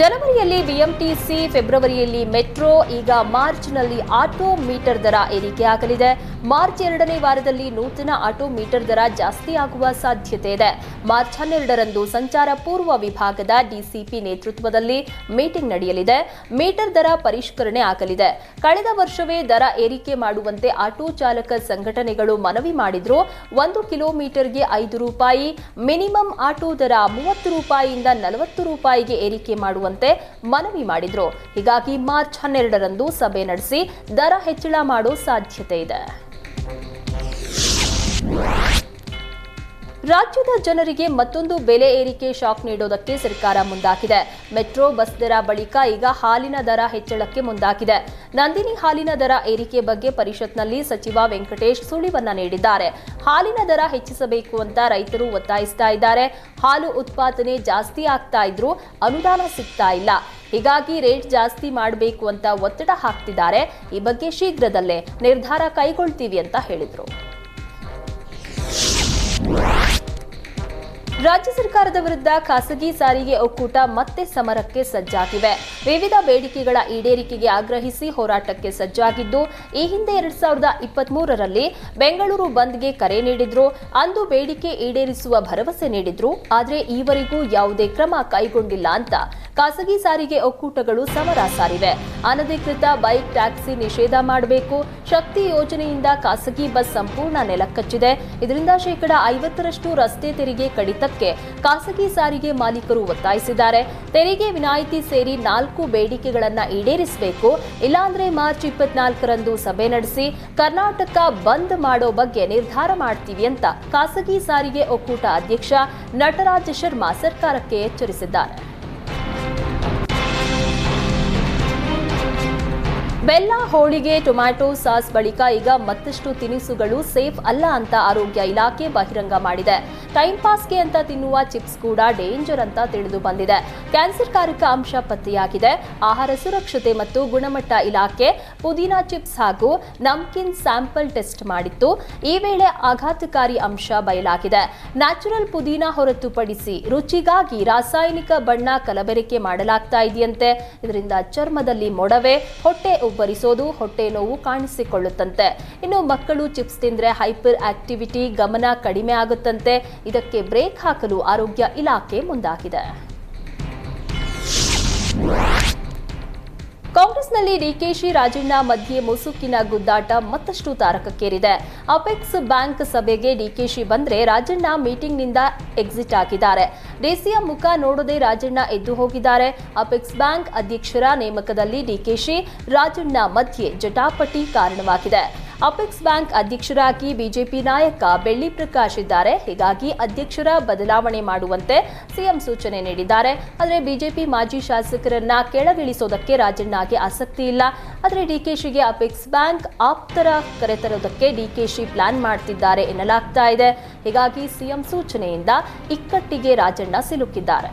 ಜನವರಿಯಲ್ಲಿ ಬಿಎಂಟಿಸಿ, ಫೆಬ್ರವರಿಯಲ್ಲಿ ಮೆಟ್ರೋ, ಈಗ ಮಾರ್ಚ್ನಲ್ಲಿ ಆಟೋ ಮೀಟರ್ ದರ ಏರಿಕೆ ಆಗಲಿದೆ. ಮಾರ್ಚ್ ಎರಡನೇ ವಾರದಲ್ಲಿ ನೂತನ ಆಟೋ ಮೀಟರ್ ದರ ಜಾಸ್ತಿ ಆಗುವ ಸಾಧ್ಯತೆ ಇದೆ. ಮಾರ್ಚ್ ಹನ್ನೆರಡರಂದು ಸಂಚಾರ ಪೂರ್ವ ವಿಭಾಗದ ಡಿಸಿಪಿ ನೇತೃತ್ವದಲ್ಲಿ ಮೀಟಿಂಗ್ ನಡೆಯಲಿದೆ. ಮೀಟರ್ ದರ ಪರಿಷ್ಕರಣೆ ಆಗಲಿದೆ. ಕಳೆದ ವರ್ಷವೇ ದರ ಏರಿಕೆ ಮಾಡುವಂತೆ ಆಟೋ ಚಾಲಕ ಸಂಘಟನೆಗಳು ಮನವಿ ಮಾಡಿದ್ರು. ಒಂದು ಕಿಲೋಮೀಟರ್ಗೆ ಐದು ರೂಪಾಯಿ ಮಿನಿಮಮ್ ಆಟೋ ದರ ಮೂವತ್ತು ರೂಪಾಯಿಯಿಂದ ನಲವತ್ತು ರೂಪಾಯಿಗೆ ಏರಿಕೆ ಮಾಡುವಂತೆ ಮನವಿ ಮಾಡಿದ್ರು. ಹೀಗಾಗಿ ಮಾರ್ಚ್ ಹನ್ನೆರಡರಂದು ಸಭೆ ನಡೆಸಿ ದರ ಹೆಚ್ಚಳ ಮಾಡೋ ಸಾಧ್ಯತೆ ಇದೆ. ರಾಜ್ಯದ ಜನರಿಗೆ ಮತ್ತೊಂದು ಬೆಲೆ ಏರಿಕೆ ಶಾಕ್ ನೀಡೋದಕ್ಕೆ ಸರ್ಕಾರ ಮುಂದಾಗಿದೆ. ಮೆಟ್ರೋ ಬಸ್ ದರ ಬಳಿಕ ಈಗ ಹಾಲಿನ ದರ ಹೆಚ್ಚಳಕ್ಕೆ ಮುಂದಾಗಿದೆ. ನಂದಿನಿ ಹಾಲಿನ ದರ ಏರಿಕೆ ಬಗ್ಗೆ ಪರಿಷತ್ನಲ್ಲಿ ಸಚಿವ ವೆಂಕಟೇಶ್ ಸುಳಿವನ್ನ ನೀಡಿದ್ದಾರೆ. ಹಾಲಿನ ದರ ಹೆಚ್ಚಿಸಬೇಕು ಅಂತ ರೈತರು ಒತ್ತಾಯಿಸ್ತಾ ಇದ್ದಾರೆ. ಹಾಲು ಉತ್ಪಾದನೆ ಜಾಸ್ತಿ ಆಗ್ತಾ ಇದ್ರೂ ಅನುದಾನ ಸಿಗ್ತಾ ಇಲ್ಲ. ಹೀಗಾಗಿ ರೇಟ್ ಜಾಸ್ತಿ ಮಾಡಬೇಕು ಅಂತ ಒತ್ತಡ ಹಾಕ್ತಿದ್ದಾರೆ. ಈ ಬಗ್ಗೆ ಶೀಘ್ರದಲ್ಲೇ ನಿರ್ಧಾರ ಕೈಗೊಳ್ತೀವಿ ಅಂತ ಹೇಳಿದ್ರು. ರಾಜ್ಯ ಸರ್ಕಾರದ ವಿರುದ್ಧ ಖಾಸಗಿ ಸಾರಿಗೆ ಒಕ್ಕೂಟ ಮತ್ತೆ ಸಮರಕ್ಕೆ ಸಜ್ಜಾಗಿವೆ. ವಿವಿಧ ಬೇಡಿಕೆಗಳ ಈಡೇರಿಕೆಗೆ ಆಗ್ರಹಿಸಿ ಹೋರಾಟಕ್ಕೆ ಸಜ್ಜಾಗಿದ್ದು, ಈ ಹಿಂದೆ ಎರಡ್ ಸಾವಿರದ ಇಪ್ಪತ್ಮೂರರಲ್ಲಿ ಬೆಂಗಳೂರು ಬಂದ್ಗೆ ಕರೆ ನೀಡಿದ್ರು, ಅಂದು ಬೇಡಿಕೆ ಈಡೇರಿಸುವ ಭರವಸೆ ನೀಡಿದ್ರು, ಆದರೆ ಈವರೆಗೂ ಯಾವುದೇ ಕ್ರಮ ಕೈಗೊಂಡಿಲ್ಲ ಅಂತ ಖಾಸಗಿ ಸಾರಿಗೆ ಒಕ್ಕೂಟಗಳು ಸಮರ ಸಾರಿವೆ. ಅನಧಿಕೃತ ಬೈಕ್ ಟ್ಯಾಕ್ಸಿ ನಿಷೇಧ ಮಾಡಬೇಕು. ಶಕ್ತಿ ಯೋಜನೆಯಿಂದ ಖಾಸಗಿ ಬಸ್ ಸಂಪೂರ್ಣ ನೆಲಕ್ಕಚ್ಚಿದೆ ಇದರಿಂದ ಶೇಕಡ ಐವತ್ತರಷ್ಟು ರಸ್ತೆ ತೆರಿಗೆ ಕಡಿತಕ್ಕೆ ಖಾಸಗಿ ಸಾರಿಗೆ ಮಾಲೀಕರು ಒತ್ತಾಯಿಸಿದ್ದಾರೆ. ತೆರಿಗೆ ವಿನಾಯಿತಿ ಸೇರಿ ನಾಲ್ಕು ಬೇಡಿಕೆಗಳನ್ನು ಈಡೇರಿಸಬೇಕು. ಇಲ್ಲಾಂದ್ರೆ ಮಾರ್ಚ್ ಇಪ್ಪತ್ನಾಲ್ಕರಂದು ಸಭೆ ನಡೆಸಿ ಕರ್ನಾಟಕ ಬಂದ್ ಮಾಡೋ ಬಗ್ಗೆ ನಿರ್ಧಾರ ಮಾಡ್ತೀವಿ ಅಂತ ಖಾಸಗಿ ಸಾರಿಗೆ ಒಕ್ಕೂಟ ಅಧ್ಯಕ್ಷ ನಟರಾಜ್ ಶರ್ಮಾ ಸರ್ಕಾರಕ್ಕೆ ಎಚ್ಚರಿಸಿದ್ದಾರೆ. ಬೆಲ್ಲ, ಹೋಳಿಗೆ, ಟೊಮ್ಯಾಟೊ ಸಾಸ್ ಬಳಿಕ ಈಗ ಮತ್ತಷ್ಟು ತಿನಿಸುಗಳು ಸೇಫ್ ಅಲ್ಲ ಅಂತ ಆರೋಗ್ಯ ಇಲಾಖೆ ಬಹಿರಂಗ ಮಾಡಿದೆ. ಟೈಮ್ ಪಾಸ್ಗೆ ಅಂತ ತಿನ್ನುವ ಚಿಪ್ಸ್ ಕೂಡ ಡೇಂಜರ್ ಅಂತ ತಿಳಿದು ಬಂದಿದೆ. ಕ್ಯಾನ್ಸರ್ಕಾರಕ ಅಂಶ ಪತ್ತೆಯಾಗಿದೆ. ಆಹಾರ ಸುರಕ್ಷತೆ ಮತ್ತು ಗುಣಮಟ್ಟ ಇಲಾಖೆ ಪುದೀನಾ ಚಿಪ್ಸ್ ಹಾಗೂ ನಮ್ಕಿನ್ ಸ್ಯಾಂಪಲ್ ಟೆಸ್ಟ್ ಮಾಡಿತ್ತು. ಈ ವೇಳೆ ಆಘಾತಕಾರಿ ಅಂಶ ಬಯಲಾಗಿದೆ. ನ್ಯಾಚುರಲ್ ಪುದೀನಾ ಹೊರತುಪಡಿಸಿ ರುಚಿಗಾಗಿ ರಾಸಾಯನಿಕ ಬಣ್ಣ ಕಲಬೆರಕೆ ಮಾಡಲಾಗ್ತಾ ಇದೆಯಂತೆ. ಇದರಿಂದ ಚರ್ಮದಲ್ಲಿ ಮೊಡವೆ, ಹೊಟ್ಟೆ ಉಬ್ಬರಿಸೋದು ಹೊಟ್ಟೆ ನೋವು ಕಾಣಿಸಿಕೊಳ್ಳುತ್ತಂತೆ. ಇನ್ನು ಮಕ್ಕಳು ಚಿಪ್ಸ್ ತಿಂದ್ರೆ ಹೈಪರ್ ಆಕ್ಟಿವಿಟಿ ಗಮನ ಕಡಿಮೆ ಆಗುತ್ತಂತೆ. ಇದಕ್ಕೆ ಬ್ರೇಕ್ ಹಾಕಲು ಆರೋಗ್ಯ ಇಲಾಖೆ ಮುಂದಾಗಿದೆ. ಕಾಂಗ್ರೆಸ್ನಲ್ಲಿ ಡಿಕೆಶಿ ರಾಜಣ್ಣ ಮಧ್ಯೆ ಮುಸುಕಿನ ಗುದ್ದಾಟ ಮತ್ತಷ್ಟು ತಾರಕಕ್ಕೇರಿದೆ. ಅಪೆಕ್ಸ್ ಬ್ಯಾಂಕ್ ಸಭೆಗೆ ಡಿಕೆಶಿ ಬಂದ್ರೆ ರಾಜಣ್ಣ ಮೀಟಿಂಗ್ನಿಂದ ಎಕ್ಸಿಟ್ ಆಗಿದ್ದಾರೆ. ಡಿಸಿಯ ಮುಖ ನೋಡದೆ ರಾಜಣ್ಣ ಎದ್ದು ಹೋಗಿದ್ದಾರೆ. ಅಪೆಕ್ಸ್ ಬ್ಯಾಂಕ್ ಅಧ್ಯಕ್ಷರ ನೇಮಕದಲ್ಲಿ ಡಿಕೆಶಿ ರಾಜಣ್ಣ ಮಧ್ಯೆ ಜಟಾಪಟಿ ಕಾರಣವಾಗಿದೆ. ಅಪೆಕ್ಸ್ ಬ್ಯಾಂಕ್ ಅಧ್ಯಕ್ಷರಾಗಿ ಬಿಜೆಪಿ ನಾಯಕ ಬೆಳ್ಳಿ ಪ್ರಕಾಶ್ ಇದ್ದಾರೆ. ಹೀಗಾಗಿ ಅಧ್ಯಕ್ಷರ ಬದಲಾವಣೆ ಮಾಡುವಂತೆ ಸಿಎಂ ಸೂಚನೆ ನೀಡಿದ್ದಾರೆ. ಆದರೆ ಬಿಜೆಪಿ ಮಾಜಿ ಶಾಸಕರನ್ನ ಕೆಳಗಿಳಿಸೋದಕ್ಕೆ ರಾಜಣ್ಣಗೆ ಆಸಕ್ತಿ ಇಲ್ಲ. ಆದರೆ ಡಿಕೆಶಿಗೆ ಅಪೆಕ್ಸ್ ಬ್ಯಾಂಕ್ ಆಪ್ತರ ಕರೆತರೋದಕ್ಕೆ ಡಿಕೆಶಿ ಪ್ಲಾನ್ ಮಾಡ್ತಿದ್ದಾರೆ ಎನ್ನಲಾಗ್ತಾ ಇದೆ. ಹೀಗಾಗಿ ಸಿಎಂ ಸೂಚನೆಯಿಂದ ಇಕ್ಕಟ್ಟಿಗೆ ರಾಜಣ್ಣ ಸಿಲುಕಿದ್ದಾರೆ.